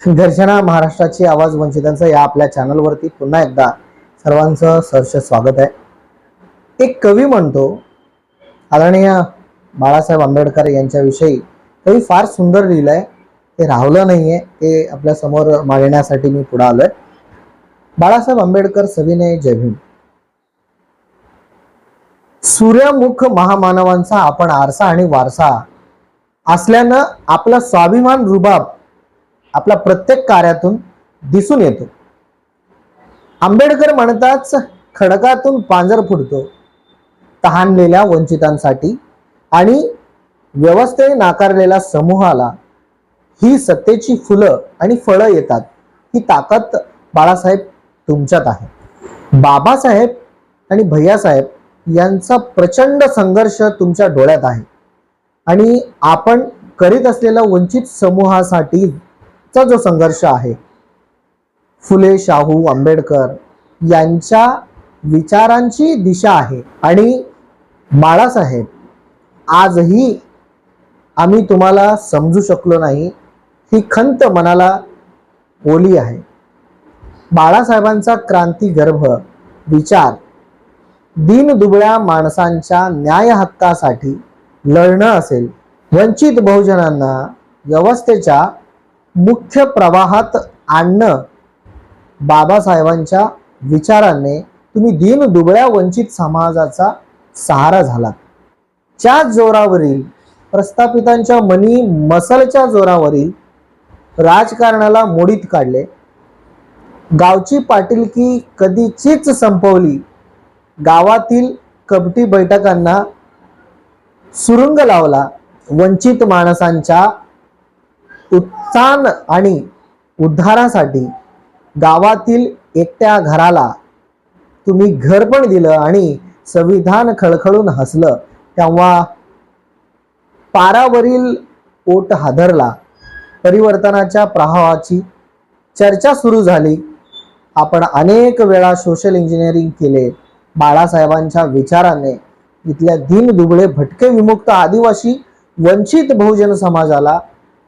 दर्शना महाराष्ट्राची आवाज वंचितांचं या आपल्या चॅनलवरती पुन्हा एकदा सर्वांचं सहर्ष स्वागत आहे. एक कवी म्हणतो आदरणीय बाळासाहेब आंबेडकर यांच्याविषयी कवी फार सुंदर लिहिलंय. ते राहलं नाहीये ते आपल्यासमोर मांडण्यासाठी मी पुढे आलोय. बाळासाहेब आंबेडकर सविनय जयभीम सूर्यमुख महामानवांचा आपण आरसा आणि वारसा असल्यानं आपला स्वाभिमान रुबाब आपल्या प्रत्येक कार्यातून दिसून येतो. आंबेडकर म्हणताच खडकातून पांजर फुटतो तहानलेल्या वंचितांसाठी आणि व्यवस्थेने नाकारलेल्या समूहाला ही सत्तेची फुलं आणि फळं येतात ही ताकद बाळासाहेब तुमच्यात आहे. बाबासाहेब आणि भैयासाहेब यांचा प्रचंड संघर्ष तुमच्या डोळ्यात आहे. आणि आपण करीत असलेल्या वंचित समूहासाठी चा जो संघर्ष आहे फुले शाहू आंबेडकर यांच्या विचारांची दिशा आहे. आणि बाळासाहेब आजही आम्ही तुम्हाला समजू शकलो नाही ही खंत मनाला ओली आहे. बाळासाहेबांचा क्रांती गर्भ विचार दीन दुबळ्या माणसांच्या न्याय हक्कासाठी लढणं असेल वंचित बहुजनांना व्यवस्थेच्या मुख्य प्रवाहात आणणं बाबासाहेबांच्या विचाराने तुम्ही दीन दुबळ्या वंचित समाजाचा सहारा झाला च्या जोरावरील प्रस्थापितांच्या मनी मसलच्या जोरावरील राजकारणाला मोडीत काढले. गावची पाटीलकी कधीचीच संपवली. गावातील कपटी बैठकांना सुरुंग लावला. वंचित माणसांच्या उत्थान आणि उद्धारासाठी गावातील एकट्या घराला तुम्ही घर पण दिलं आणि संविधान खळखळून हसलं. तेव्हा पारावरील ओट हादरला. परिवर्तनाच्या प्रवाहाची चर्चा सुरू झाली. आपण अनेक वेळा सोशल इंजिनिअरिंग केले. बाळासाहेबांच्या विचाराने इथल्या दिन दुबळे भटके विमुक्त आदिवासी वंचित बहुजन समाजाला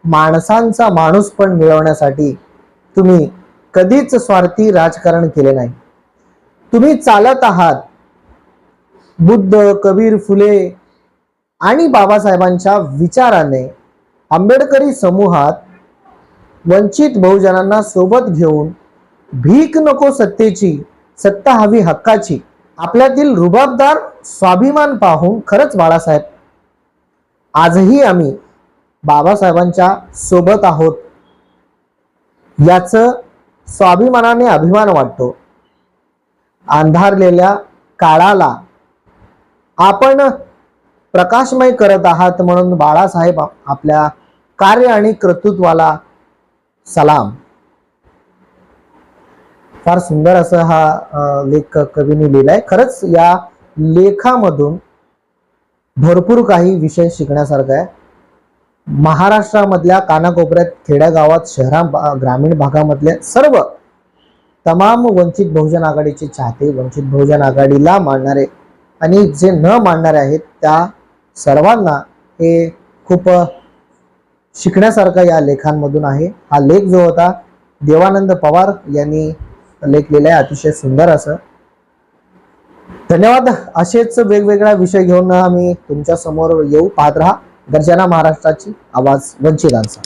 माणसांचा माणूस पण मिळवण्यासाठी तुम्ही कधीच स्वार्थी राजकारण केले नाही. तुम्ही चालत आहात. बुद्ध कबीर फुले आणि बाबासाहेबांच्या विचाराने आंबेडकरी समूहात वंचित बहुजनांना सोबत घेऊन भीक नको सत्तेची सत्ता हवी हक्काची आपल्यातील रुबाबदार स्वाभिमान पाहून खरंच बाळासाहेब. आजही आम्ही बाबासाहेबांच्या सोबत आहोत. याच स्वाभिमानाने अभिमान वाटतो. अंधारलेल्या काळाला आपण प्रकाशमय करत आहात म्हणून बाळासाहेब आपल्या कार्य आणि कर्तृत्वाला सलाम. फार सुंदर असं हा लेख कवीने लिहिलाय. खरंच या लेखामधून भरपूर काही विषय शिकण्यासारखा आहे. महाराष्ट्रामधल्या कानाकोपऱ्यात खेड्यागावात शहरा ग्रामीण भागामधल्या सर्व तमाम वंचित बहुजन आघाडीचे चाहते वंचित बहुजन आघाडीला मानणारे आणि जे न मानणारे आहेत त्या सर्वांना हे खूप शिकण्यासारखा या लेखांमधून आहे. हा लेख जो होता देवानंद पवार यांनी लेख आहे अतिशय सुंदर असं. धन्यवाद. असेच वेगवेगळा विषय घेऊन आम्ही तुमच्यासमोर येऊ पाहत राहा. गर्जना महाराष्ट्राची आवाज वंचितांचा.